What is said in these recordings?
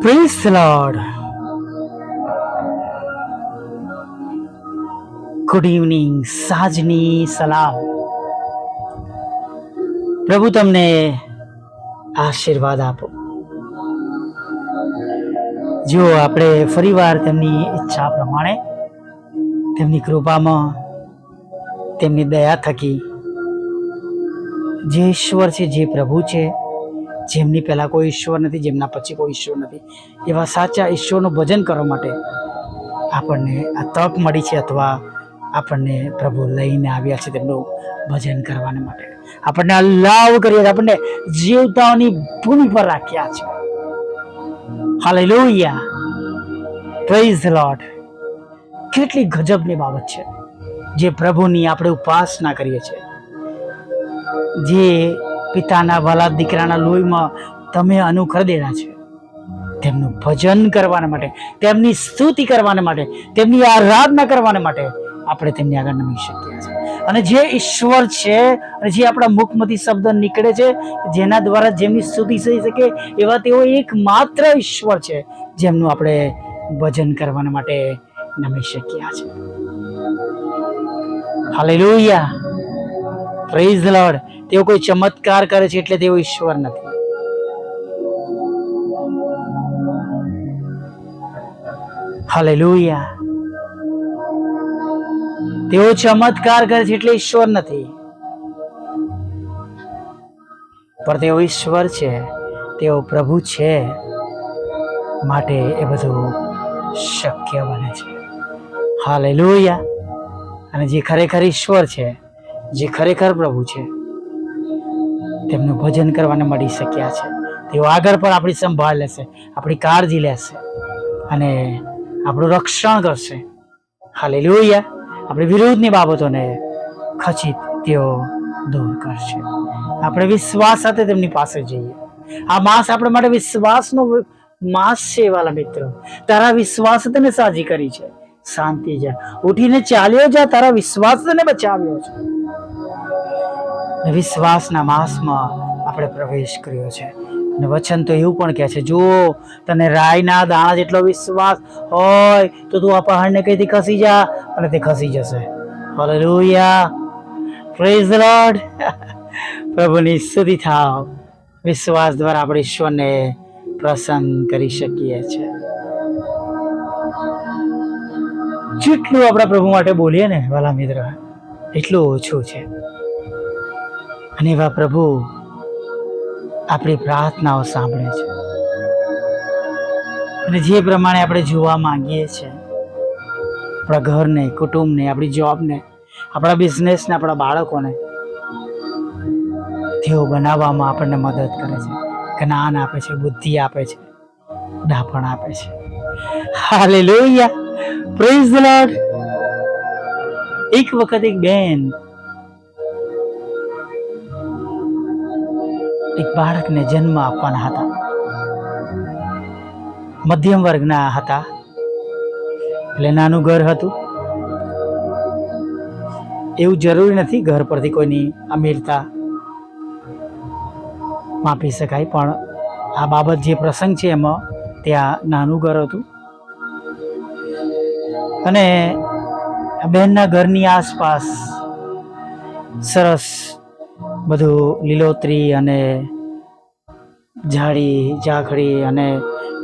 Praise lord good evening સાંજની સલામ પ્રભુ તમને આશીર્વાદ આપો. જો આપણે ફરીવાર તેમની ઈચ્છા પ્રમાણે, તેમની કૃપામાં, તેમની દયા થકી, જે ઈશ્વર છે, જે પ્રભુ છે જેમની પહેલાં કોઈ ઈશ્વર નથી, જેમના પછી કોઈ ઈશ્વર નથી. એવા સાચા ઈશ્વરનું ભજન કરવા માટે આપણને આ તક મળી છે અથવા આપણને પ્રભુ લઈને આવ્યા છે તેમનું ભજન કરવાને માટે. આપણને અલ્લાવ કરીએ આપણને જીવતાઓની ભૂમિ પર રાખ્યા છે. હાલેલુયા પ્રેઝ લોર્ડ કેટલી ગજબની બાબત છે. જે પ્રભુની આપણે ઉપાસના કરીએ છીએ. જે પિતાના વાલા દીકરાના લોહીમાં તમે અનુખરદેલા છે. તેમનું ભજન કરવાના માટે, તેમની સ્તુતિ કરવાના માટે, તેમની આરાધના કરવાના માટે આપણે તેમની આગળ નમી શકીએ છીએ. અને જે ઈશ્વર છે, અને જે આપણા મુખમાંથી શબ્દ નીકળે છે, જેના દ્વારા જેમની સ્તુતિ થઈ શકે એવા તેઓ એકમાત્ર ઈશ્વર છે, જેમનું આપણે ભજન કરવાના માટે નમી શક્યા છે હાલેલુયા. પ્રેઝ લોર્ડ તેઓ કોઈ ચમત્કાર કરે છે એટલે તેઓ ઈશ્વર નથી. હાલેલુયા તેઓ ચમત્કાર કરે છે એટલે ઈશ્વર નથી. પણ તેઓ ઈશ્વર છે, તેઓ પ્રભુ છે માટે એ બધું શક્ય બને છે. હાલેલુયા અને જે ખરેખર ઈશ્વર છે, જે ખરેખર પ્રભુ છે તેમનું ભજન કરવાને મળી શક્યા છે. તેઓ આગળ પણ આપણી સંભાળ લેશે, આપણી કાળજી લેશે અને આપણું રક્ષણ કરશે. હાલેલુયા. આપણી વિરોધની બાબતોને ખચિત તેઓ દૂર કરશે. આપણે વિશ્વાસ સાથે તેમની પાસે જઈએ. આ માસ આપણા માટે વિશ્વાસનો માસ છે, વાલા મિત્રો. તારા વિશ્વાસ તને સાજી કરી છે. શાંતિ જા. ઉઠીને ચાલ્યો જા. તારા વિશ્વાસ તને બચાવ્યો છે. અને વિશ્વાસના માસમાં આપણે પ્રવેશ કર્યો છે. અને વચન તો એવું પણ કહે છે, જો તને રાયના દાણા જેટલો વિશ્વાસ હોય, તો તું આ પહાડને કઈથી ખસી જા? અને તે ખસી જશે. હાલેલુયા પ્રેઝ લોર્ડ પ્રભુની સ્તુતિ થાવ. વિશ્વાસ દ્વારા આપણે ઈશ્વરને પ્રસન્ન કરી શકીએ છીએ. જેટલું આપણા પ્રભુ માટે બોલીએ ને, વાલા મિત્ર, એટલું ઓછું છે. અને પ્રભુ આપણી પ્રાર્થનાઓ સાંભળે છે. અને જે પ્રમાણે આપણે જોવા માંગીએ છીએ આપણા ઘરને, કુટુંબને, આપણી જોબને, આપણા બિઝનેસને, આપણા બાળકોને, તેઓ બનાવવામાં આપણને મદદ કરે છે, જ્ઞાન આપે છે, બુદ્ધિ આપે છે, ડાપણ આપે છે. હાલે લોહિયા પ્રેઝ ધ લોર્ડ એક વખત એક બેન એક બાળકને જન્મ આપવાના હતા. મધ્યમ વર્ગના હતા. એટલે નાનું ઘર હતું. એવું જરૂરી નથી ઘર પરથી કોઈની અમીરતા માપી શકાય, પણ આ બાબત જે પ્રસંગ છે એમાં ત્યાં નાનું ઘર હતું. અને બહેનના ઘરની આસપાસ સરસ બધું લીલોતરી અને ઝાડી, ઝાખડી અને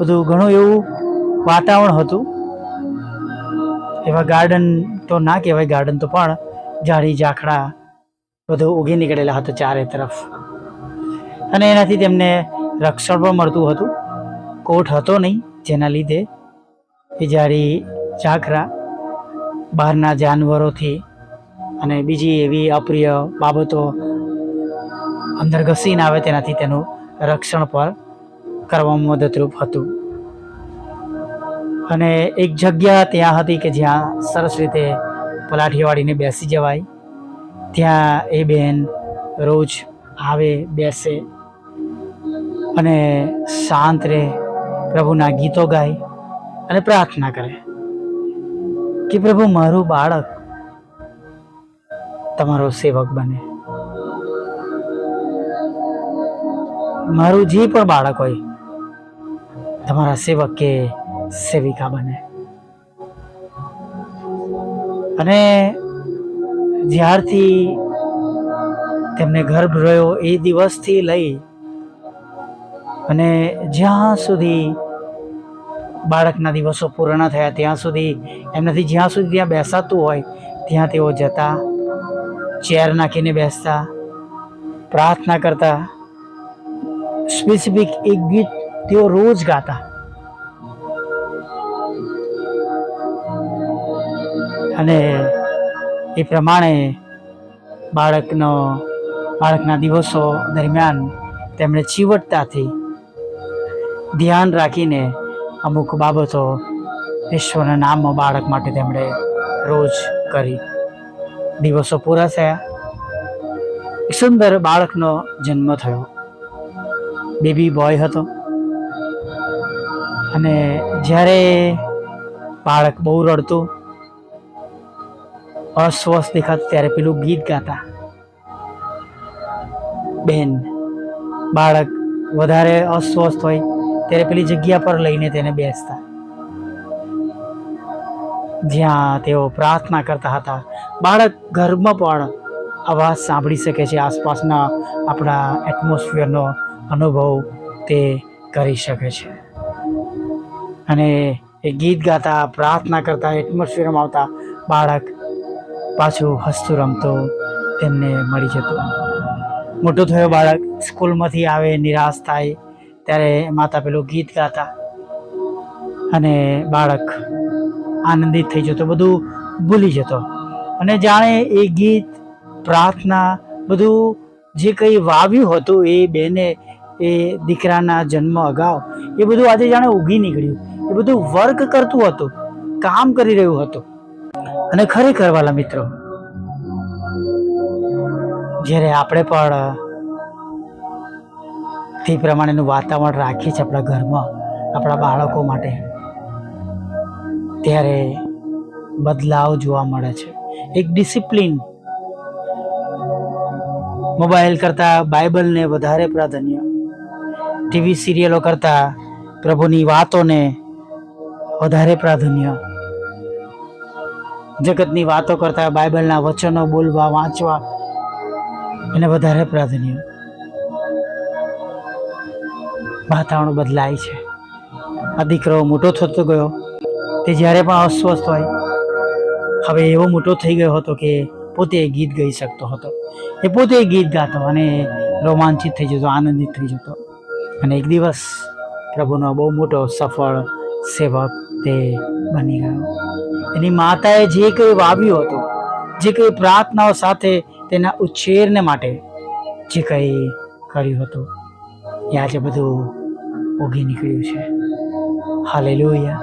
બધું ઘણું એવું વાતાવરણ હતું. એવા ગાર્ડન તો ના કહેવાય ગાર્ડન તો પણ ઝાડી, ઝાખડા બધું ઉગી નીકળેલા હતા ચારે તરફ. અને એનાથી તેમને રક્ષણ પણ મળતું હતું. કોટ હતો નહીં, જેના લીધે એ ઝાડી, ઝાખરા બહારના જાનવરોથી અને બીજી એવી અપ્રિય બાબતો અંદર ઘસીને આવે તેનાથી તેનું રક્ષણ પર કરવામાં મદદરૂપ હતું. અને એક જગ્યા ત્યાં હતી કે જ્યાં સરસ રીતે પલાઠીવાડીને બેસી જવાય. ત્યાં એ બેન રોજ આવે, બેસે અને શાંત રહે, પ્રભુના ગીતો ગાય અને પ્રાર્થના કરે કે પ્રભુ મારું બાળક તમારો સેવક બને. મારું જે પણ બાળક હોય, તમારા સેવક કે સેવિકા બને. અને જ્યારથી તેમને ગર્ભ રહ્યો એ દિવસથી લઈ અને જ્યાં સુધી બાળકના દિવસો પૂર્ણ થયા, ત્યાં સુધી એમનાથી જ્યાં સુધી ત્યાં બેસાતું હોય, ત્યાં તેઓ જતા, ચેર નાખીને બેસતા, પ્રાર્થના કરતા સ્પેસિફિક એક ગીત તેઓ રોજ ગાતા. અને એ પ્રમાણે બાળકનો, બાળકના દિવસો દરમિયાન તેમણે ચીવટતાથી ધ્યાન રાખીને અમુક બાબતો ઈશ્વરના નામમાં બાળક માટે તેમણે રોજ કરી. દિવસો પૂરા થયા. સુંદર બાળકનો જન્મ થયો. બેબી બોય હતો. અને જ્યારે બાળક બહુ રડતું, અસ્વસ્થ દેખાતું, ત્યારે પેલું ગીત ગાતા. બેન, બાળક વધારે અસ્વસ્થ હોય, ત્યારે પેલી જગ્યા પર લઈને તેને બેસતા. જ્યાં તેઓ પ્રાર્થના કરતા હતા, બાળક ઘરમાં પણ અવાજ સાંભળી શકે છે આસપાસના આપણા એટમોસ્ફિયરનો અનુભવ તે કરી શકે છે. અને એ ગીત ગાતા, પ્રાર્થના કરતા એટમોસ્ફિયરમાં આવતા બાળક પાછું હસતું રમતું તેમને મળી જતું. મોટો થયો બાળક, સ્કૂલમાંથી આવે, નિરાશ થાય, ત્યારે માતા પેલું ગીત ગાતા. અને બાળક આનંદિત થઈ જતો, બધું ભૂલી જતો. અને જાણે એ ગીત, પ્રાર્થના, બધું જે કંઈ વાવ્યું હતું એ બેને એ દીકરાના જન્મ અગાઉ, એ બધું આજે જાણે ઉગી નીકળ્યું. એ બધું વર્ક કરતું હતું, કામ કરી રહ્યું હતું. અને ખરેખર વાલા મિત્રો, જ્યારે આપણે પણ તે પ્રમાણેનું વાતાવરણ રાખીએ છીએ આપણા ઘરમાં, આપણા બાળકો માટે, ત્યારે બદલાવ જોવા મળે છે. એક ડિસિપ્લિન મોબાઈલ કરતાં બાઇબલને વધારે પ્રાધાન્ય ટીવી સિરિયલો કરતાં પ્રભુની વાતોને વધારે પ્રાધાન્ય. જગતની વાતો કરતાં બાઇબલના વચનો બોલવા, વાંચવા એને વધારે પ્રાધાન્ય. વાતાવરણ બદલાય છે. આ દીકરો મોટો થતો ગયો. તે જ્યારે પણ અસ્વસ્થ હોય, હવે એવો મોટો થઈ ગયો હતો કે પોતે ગીત ગાઈ શકતો હતો. એ પોતે ગીત ગાતો અને રોમાંચિત થઈ જતો, આનંદિત થઈ જતો. અને એક દિવસ પ્રભુનો બહુ મોટો સફળ સેવક તે બની ગયો. એની માતાએ જે કંઈ વાવ્યું હતું, જે કંઈ પ્રાર્થનાઓ સાથે તેના ઉછેરને માટે જે કંઈ કર્યું હતું, એ આજે બધું ઉગી નીકળ્યું છે. હાલેલુયા.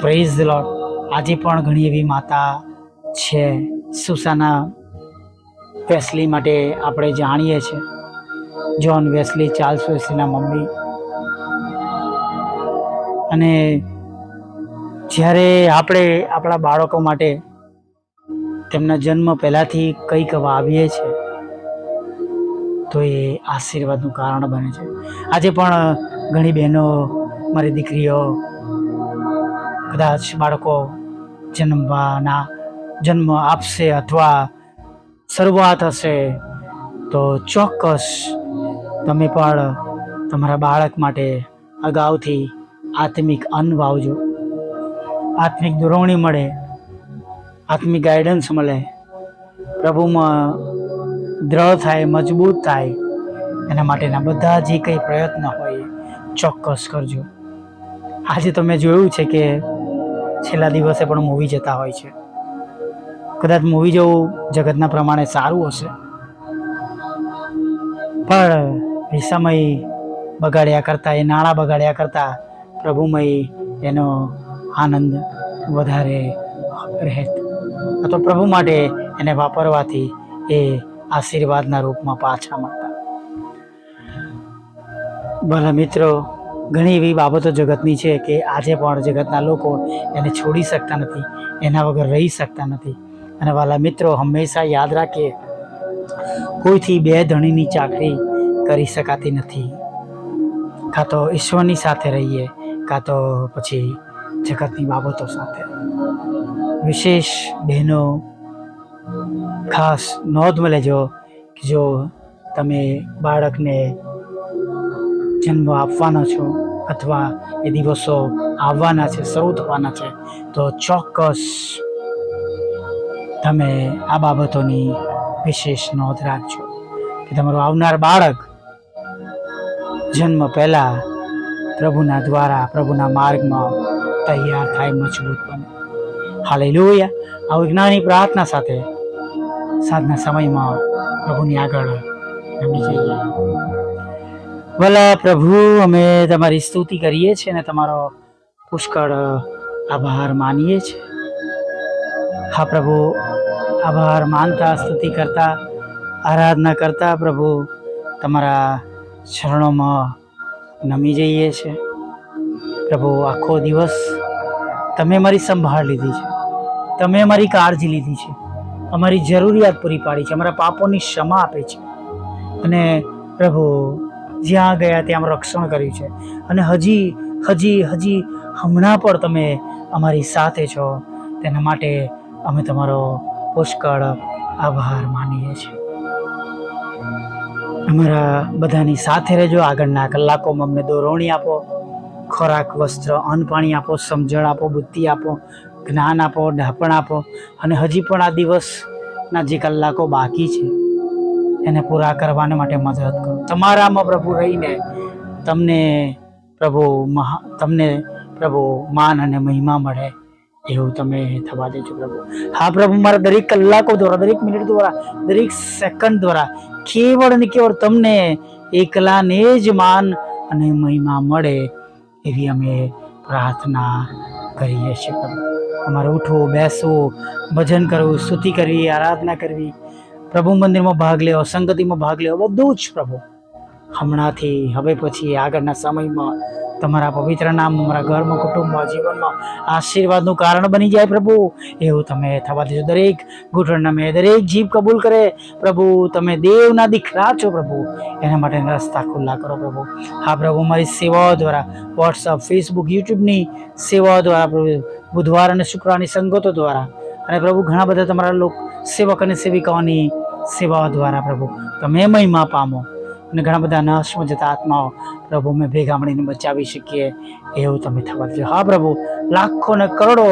પ્રેઝ ધ લોર્ડ આજે પણ ઘણી એવી માતા છે. સુસાના વેસ્લી માટે આપણે જાણીએ છીએ. જ્હોન વેસ્લી ચાર્લ્સ વેસ્લીના મમ્મી. અને જ્યારે આપણે આપણા બાળકો માટે તેમના જન્મ પહેલાંથી કંઈક વાવીએ છીએ, તો એ આશીર્વાદનું કારણ બને છે. આજે પણ ઘણી બહેનો, મારી દીકરીઓ, કદાચ બાળકો જન્મવાના જન્મ આપશે અથવા શરૂઆત હશે, તો ચોક્કસ તમે પણ તમારા બાળક માટે અગાઉથી આત્મિક અન્ન વાવજો. આત્મિક દોરવણી મળે, આત્મિક ગાઈડન્સ મળે. પ્રભુમાં દ્રઢ થાય, મજબૂત થાય, એના માટેના બધા જે કંઈ પ્રયત્ન હોય, ચોક્કસ કરજો. આજે તમે જોયું છે કે છેલ્લા દિવસે પણ મૂવી જતા હોય છે. કદાચ મૂવી જવું જગતના પ્રમાણે સારું હશે. પણ એ સમય બગાડ્યા કરતાં, એ નાણાં બગાડ્યા કરતાં પ્રભુમય એનો આનંદ વધારે રહેત અથવા પ્રભુ માટે એને વાપરવાથી એ આશીર્વાદના રૂપમાં પાછા મળતા. ભલે મિત્રો, ઘણી એવી બાબતો જગતની છે કે આજે પણ જગતના લોકો એને છોડી શકતા નથી, એના વગર રહી શકતા નથી. અને વાલા મિત્રો, હંમેશા યાદ રાખીએ, કોઈથી બે ધણીની ચાકરી કરી શકાતી નથી. કાં તો ઈશ્વરની સાથે રહીએ, કાં તો પછી જગતની બાબતો સાથે. વિશેષ બહેનો, ખાસ નોંધમાં લેજો કે જો તમે બાળકને જન્મ આપવાનો છો અથવા એ દિવસો આવવાના છે, શરૂ થવાના છે, તો ચોક્કસ તમે આ બાબતોની વિશેષ નોંધ રાખજો કે તમારું આવનાર બાળક જન્મ પહેલાં પ્રભુના દ્વારા, પ્રભુના માર્ગમાં તૈયાર થાય, મજબૂત બને. હાલે લોહિયા આવી જ્ઞાની પ્રાર્થના સાથે સાંજના સમયમાં પ્રભુની આગળ નમી જઈએ. ભલા પ્રભુ, અમે તમારી સ્તુતિ કરીએ છીએ અને તમારો પુષ્કળ આભાર માનીએ છીએ. હા પ્રભુ, આભાર માનતા, સ્તુતિ કરતા, આરાધના કરતા પ્રભુ, તમારા ચરણોમાં નમી જઈએ છીએ પ્રભુ, આખો દિવસ તમે મારી સંભાળ લીધી છે. તમે મારી કાળજી લીધી છે. અમારી જરૂરિયાત પૂરી પાડી છે. અમારા પાપોની ક્ષમા આપે છે. અને પ્રભુ, જ્યાં ગયા ત્યાં રક્ષણ કર્યું છે. અને હજી હજી હજી હમણાં પણ તમે અમારી સાથે છો. તેના માટે અમે તમારો પુષ્કળ આભાર માનીએ છીએ. અમારા બધાની સાથે રહેજો. આગળના કલાકોમાં અમને દોરવણી આપો, ખોરાક, વસ્ત્ર, અન્ન પાણી આપો, સમજણ આપો, બુદ્ધિ આપો, જ્ઞાન આપો ઢાપણ આપો. અને હજી પણ આ દિવસના જે કલાકો બાકી છે, એને પૂરા કરવાને માટે મદદ કરો. તમારામાં પ્રભુ રહીને તમને પ્રભુ મહા, તમને પ્રભુ માન અને મહિમા મળે એવું તમે થવા દેજો પ્રભુ. હા પ્રભુ, મારા દરેક કલાકો દ્વારા, દરેક મિનિટ દ્વારા, દરેક સેકન્ડ દ્વારા કેવળ ને કેવળ તમને એકલાને જ માન અને મહિમા મળે એવી અમે પ્રાર્થના કરીએ છીએ અમારે ઉઠવું બેસવું ભજન કરવું સ્તુતિ કરવી, આરાધના કરવી. પ્રભુ મંદિરમાં ભાગ લેવો, સંગતિમાં ભાગ લેવો બધું જ પ્રભુ. હમણાંથી હવે પછી આગળના સમયમાં તમારા પવિત્ર નામ, અમારા ઘરમાં, કુટુંબમાં, જીવનમાં આશીર્વાદનું કારણ બની જાય પ્રભુ. એવું તમે થવા દેજો દરેક ઘૂંટણ મેં દરેક જીભ કબૂલ કરે. પ્રભુ, તમે દેવના દીકરા છો પ્રભુ. એના માટે રસ્તા ખુલ્લા કરો પ્રભુ. હા પ્રભુ મારી સેવાઓ દ્વારા વોટ્સઅપ ફેસબુક યુટ્યુબની સેવાઓ દ્વારા પ્રભુ, બુધવાર અને શુક્રવારની સંગતો દ્વારા. અને પ્રભુ, ઘણા બધા તમારા લોક સેવક અને સેવિકાઓની સેવાઓ દ્વારા પ્રભુ. તમે મહિમા પામો. અને ઘણા બધા નાશમાં જતા આત્માઓ પ્રભુ, અમે ભેગા મળીને બચાવી શકીએ એવું તમે થવા દો હા પ્રભુ, લાખો ને કરોડો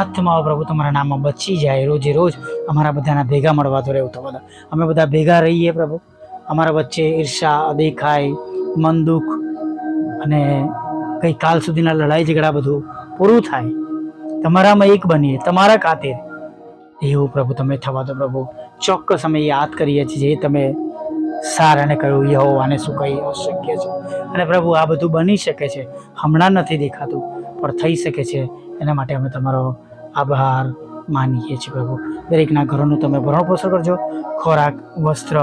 આત્માઓ પ્રભુ તમારા નામમાં બચી જાય. રોજે રોજ અમારા બધાના ભેગા મળવા તો રહેવું થવા દો અમે બધા ભેગા રહીએ પ્રભુ. અમારા વચ્ચે ઈર્ષા અદેખાય મન દુઃખ અને કાલ સુધીના લડાઈ ઝઘડા બધું પૂરું થાય. તમારામાં એક બનીએ, તમારા ખાતે એવું પ્રભુ તમે થવા દો પ્રભુ. ચોક્કસ અમે યાદ કરીએ છીએ જે તમે સારાને કહ્યું, યહોવાને શું કહી અશક્ય છે? અને પ્રભુ, આ બધું બની શકે છે, હમણાં નથી દેખાતું, પણ થઈ શકે છે. એના માટે અમે તમારો આભાર માનીએ છીએ પ્રભુ. દરેકના ઘરોનું તમે ભરણ પોષણ કરજો, ખોરાક, વસ્ત્ર,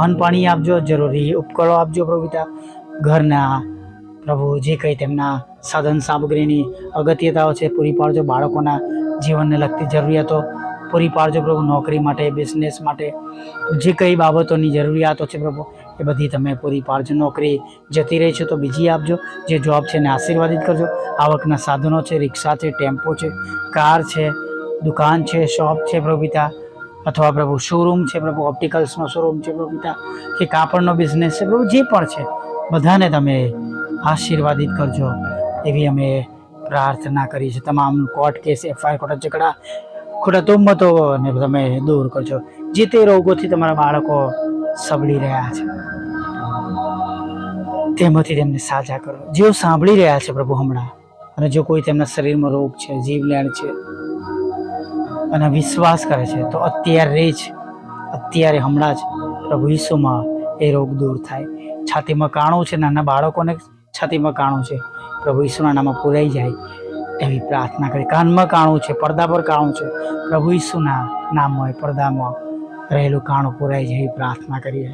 અન્ન પાણી આપજો, જરૂરી ઉપકરણો આપજો પ્રભુતા ઘરના પ્રભુ જે કંઈ તેમના સાધન સામગ્રીની અગત્યતાઓ છે, પૂરી પાડજો બાળકોના જીવનને લગતી જરૂરિયાતો. પૂરી પાડજો પ્રભુ, નોકરી માટે બિઝનેસ માટે, જે કંઈ બાબતોની જરૂરિયાતો છે પ્રભુ, એ બધી તમે પૂરી પાડજો. નોકરી જતી રહી છે તો બીજી આપજો, જે જોબ છે એને આશીર્વાદિત કરજો. આવકના સાધનો છે, રિક્ષા છે, ટેમ્પો છે, કાર છે, દુકાન છે, શોપ છે પ્રભુ અથવા પ્રભુ શોરૂમ છે પ્રભુ ઓપ્ટિકલ્સનો શોરૂમ છે પ્રભુ કે કાપડનો બિઝનેસ છે પ્રભુ, જે પણ છે, બધાને તમે આશીર્વાદિત કરજો. એવી અમે પ્રાર્થના કરી છે. તમામ કોર્ટ કેસ એફઆઈઆર કોર્ટ ઝઘડા ખોટા તુમ્મતો ને તમે દૂર કરજો. જે તે રોગોથી તમારા બાળકો સબળી રહ્યા છે. તેમાંથી તેમને સાજા કરો. જેઓ સાંભળી રહ્યા છે પ્રભુ હમણાં, અને જો કોઈ તેમના શરીરમાં રોગ છે જીવલેણ છે, અને વિશ્વાસ કરે છે, તો અત્યારે જ, અત્યારે હમણાં જ પ્રભુ ઈસુમાં એ રોગ દૂર થાય. છાતીમાં કાણું છે, નાના બાળકોને છાતીમાં કાણું છે. પ્રભુ ઈસુના નામાં પુરાઈ જાય. એવી પ્રાર્થના કરી. કાનમાં કાણું છે, પડદા પર કાણું છે. પ્રભુ ઈસુના નામમાં પડદામાં રહેલું કાણું પૂરાય છે એવી પ્રાર્થના કરીએ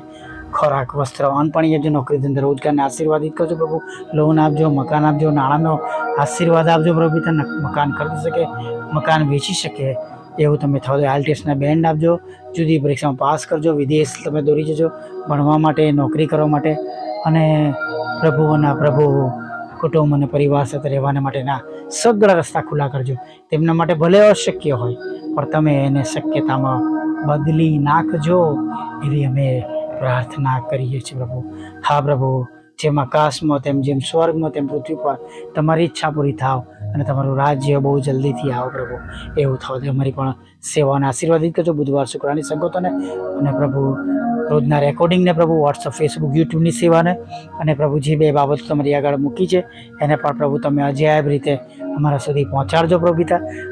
ખોરાક, વસ્ત્ર અન્ન પાણી આપજો નોકરી ધંધા રોજગારને આશીર્વાદિત કરજો પ્રભુ, લોન આપજો, મકાન આપજો, નાણાંનો આશીર્વાદ આપજો પ્રભુ તને મકાન ખરીદી શકે, મકાન વેચી શકે, એવું તમે થવા દો બેન્ડ આપજો, જુદી પરીક્ષામાં પાસ કરજો, વિદેશ તમે દોરી જજો, ભણવા માટે, નોકરી કરવા માટે અને પ્રભુઓના પ્રભુ કુટુંબ અને પરિવાર સાથે રહેવાના માટેના સગળા રસ્તા ખુલ્લા કરજો. તેમના માટે ભલે અશક્ય હોય, પણ તમે એને શક્યતામાં બદલી નાખજો. એવી અમે પ્રાર્થના કરીએ છીએ પ્રભુ. હા પ્રભુ, જેમ આકાશમાં તેમ જેમ સ્વર્ગમાં તેમ પૃથ્વી પર તમારી ઈચ્છા પૂરી થાવ અને તમારું રાજ્ય બહુ જલ્દીથી આવો પ્રભુ. એવું થાવ અમારી પણ સેવાને આશીર્વાદિત કરજો. બુધવાર શુક્રાની સંગતોને. અને પ્રભુ રોજના રેકોર્ડિંગને પ્રભુ વોટ્સઅપ ફેસબુક યુટ્યુબની સેવાને અને પ્રભુ જે બે બાબતો તમારી આગળ મૂકી છે. એને પણ પ્રભુ તમે અજાયબ રીતે અમારા સુધી પહોંચાડજો પ્રભુ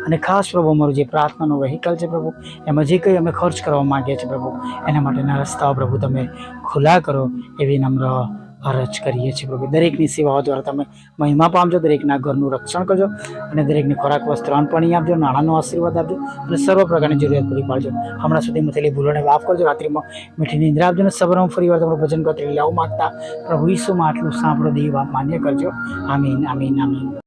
અને ખાસ પ્રભુ અમારું જે પ્રાર્થનાનું વહીકલ છે પ્રભુ, એમાં જે કંઈ અમે ખર્ચ કરવા માંગીએ છીએ પ્રભુ, એના માટેના રસ્તાઓ પ્રભુ તમે ખુલ્લા કરો એવી નમ્ર અરજ કરીએ છીએ પ્રભુ. દરેકની સેવાઓ દ્વારા તમે મહિમા પામજો, દરેકના ઘરનું રક્ષણ કરજો અને દરેકને ખોરાક, વસ્ત્ર, અન્ન, પાણી આપજો, નાણાંનો આશીર્વાદ આપજો અને સર્વ પ્રકારની જરૂરિયાત પૂરી પાડજો. હમણાં સુધી થયેલી ભૂલોને માફ કરજો. રાત્રિમાં મીઠી નિંદ્રા આપજો અને ફરી વાર તમારું ભજન કરતી લેવું. માગતા પ્રભુ ઈસુમાં આટલું સાંભળો, દેવા માન્ય કરજો. આમીન આમીન આમીન.